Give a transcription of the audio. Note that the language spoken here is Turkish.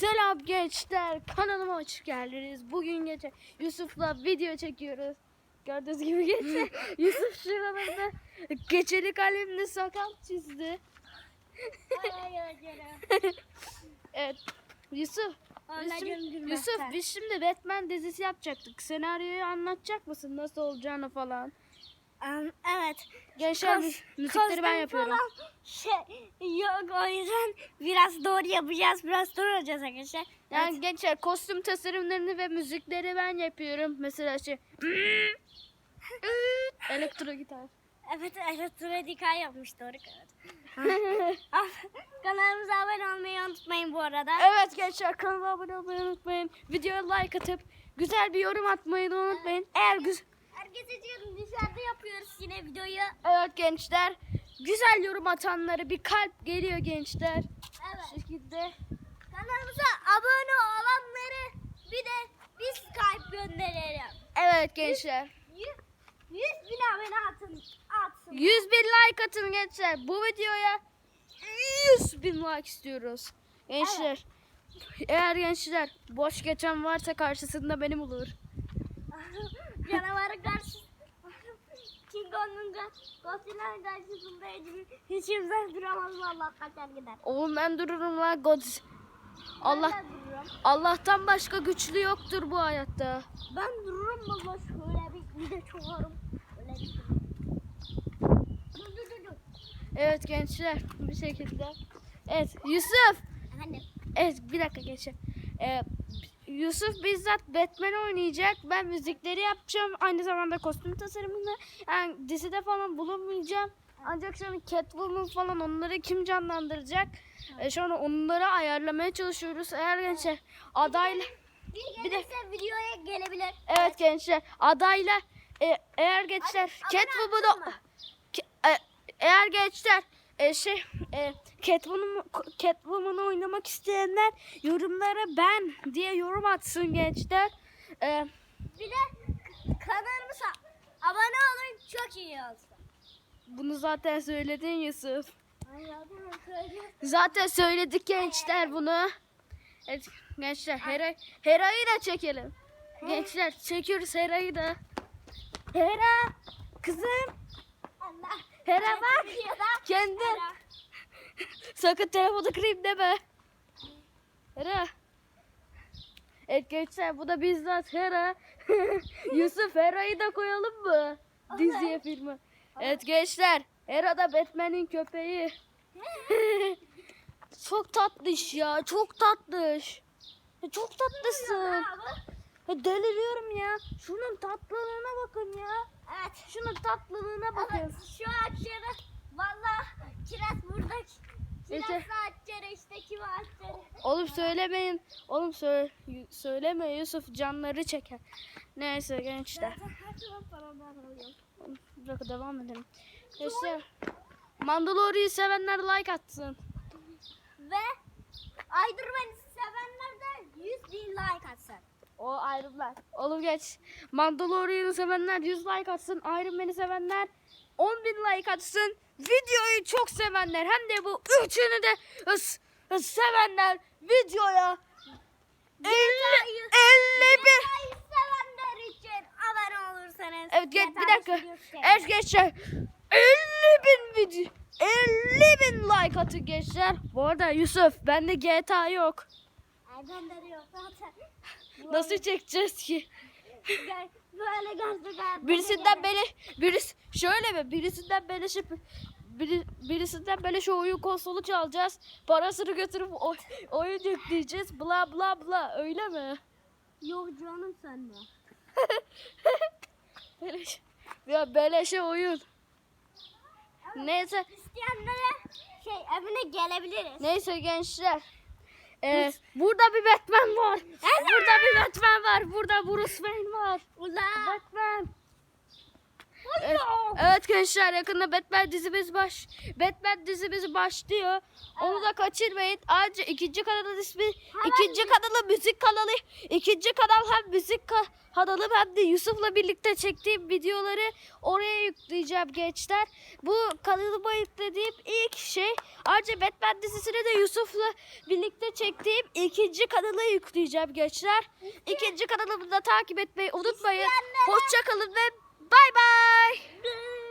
Selam gençler kanalıma hoş geldiniz. Bugün gece Yusuf'la video çekiyoruz. Gördüğünüz gibi gece Yusuf şuralarda keçeli kalemle sakal çizdi. Evet Yusuf şimdi, Yusuf biz şimdi Batman dizisi yapacaktık. Senaryoyu anlatacak mısın nasıl olacağını falan? Am- evet. Gençler Kos- mü- müzikleri ben yapıyorum. falan Şey, yok o yüzden biraz doğru yapacağız. Biraz doğru olacağız arkadaşlar. Yani gençler kostüm tasarımlarını ve müzikleri ben yapıyorum. Mesela şey elektro gitar. Evet, elektrodikal yapmış doğru evet. Ah, Kanalımıza abone olmayı unutmayın bu arada. Evet gençler kanala abone olmayı unutmayın. Videoya like atıp güzel bir yorum atmayı da unutmayın. Eğer güzel Herkese diyorum dışarıda yapıyoruz yine videoyu. Evet gençler güzel yorum atanlara bir kalp geliyor gençler. Evet. Bu şekilde. Kanalımıza abone olanları bir de biz kalp gönderelim. Evet gençler. 100, 100 bin abone atın. Atsın. 100 bin like atın gençler. Bu videoya 100 bin like istiyoruz. Gençler. Eğer gençler boş geçen varsa karşısında benim olur. Canavarın karşı King Kong'un Godzilla'nın karşısında hiç kimse duramaz valla kaçar gider. Oğlum ben dururum lan God. Allah. Allah'tan başka güçlü yoktur bu hayatta. Ben dururum valla şöyle bir, bir de çoğarım. Öyle bir dur dur dur. Evet gençler bir şekilde. Evet Yusuf. Efendim. Evet bir dakika gençler. Ee, Yusuf bizzat Batman oynayacak. Ben müzikleri yapacağım. Aynı zamanda kostüm tasarımını. Yani dizide falan bulunmayacağım. Ancak an Catwoman falan onları kim canlandıracak? Ee, şu an onları ayarlamaya çalışıyoruz. Eğer gençler adayla Bir Bir de- videoya gelebilir. Evet gençler adayla e, eğer gençler Catwoman'ı e, eğer gençler e, şey e, Catwoman Catwoman'ı oynamak isteyenler yorumlara ben diye yorum atsın gençler. E, Bir de kanalımıza abone olun çok iyi olsun. bunu zaten söyledin Yusuf. Ay. Zaten söyledik gençler bunu. Evet gençler Hera Hera'yı da çekelim. Gençler çekiyoruz Hera'yı da. Hera kızım Allah. Hera bak kendi. Sakın telefonu kırayım deme. Hera. Evet gençler bu da bizzat Hera. Yusuf Hera'yı da koyalım mı? Diziye filmi. Evet gençler. Hera da Batman'in köpeği. çok tatlış ya. Çok tatlış. Çok tatlısın. Ya deliriyorum ya. Şunun tatlılığına bakın ya. Evet. Şunun tatlılığına bakın. Evet şu ağaçları valla kiraz burada Neyse. kiraz ağaçları işte kim ağaçları. Oğlum söylemeyin. Oğlum söyle, söyleme Yusuf canları çeker. Neyse gençler. Dakika devam edelim. Gençler. Mandalorian'ı sevenler like atsın. Ve Aydırman'ı sevenler de 100 bin like atsın. O ayrımlar. Oğlum geç. Mandalorian'ı sevenler 100 like atsın. Iron Man'i sevenler 10 bin like atsın. Videoyu çok sevenler hem de bu üçünü de ıs- ıs- sevenler videoya 50, 50 bin. Sevenler için abone olursanız. Evet geç bir dakika. Şey. Evet gençler. 50 bin video. 50 bin like atın gençler. Bu arada Yusuf bende GTA yok. Ay bende de yok zaten. Nasıl çekeceğiz ki? Böyle gözlük hayatta Birisinden beni birisi şöyle mi? Birisinden böyle şey biri, birisinden böyle şu oyun konsolu çalacağız. Parasını götürüp oy, oyun yükleyeceğiz. Bla bla bla. Öyle mi? Yok canım sende. Beleş. Ya beleşe oyun. Neyse. İsteyenlere şey evine gelebiliriz. Neyse gençler. Ee, burada bir Batman var. Burada bir Batman var. Burada Bruce Wayne var. Ula. Batman. Evet, evet gençler yakında Batman dizimiz baş Batman dizimiz başlıyor. Onu da kaçırmayın. Ayrıca ikinci kanalın ismi ikinci kanalı müzik kanalı. İkinci kanal hem müzik ka- kanalı hem de Yusuf'la birlikte çektiğim videoları oraya yükleyeceğim gençler. Bu kanalıma yüklediğim ilk şey. Ayrıca Batman dizisini de Yusuf'la birlikte çektiğim ikinci kanala yükleyeceğim gençler. İkinci kanalımı da takip etmeyi unutmayın. Hoşça kalın ve Bye bye.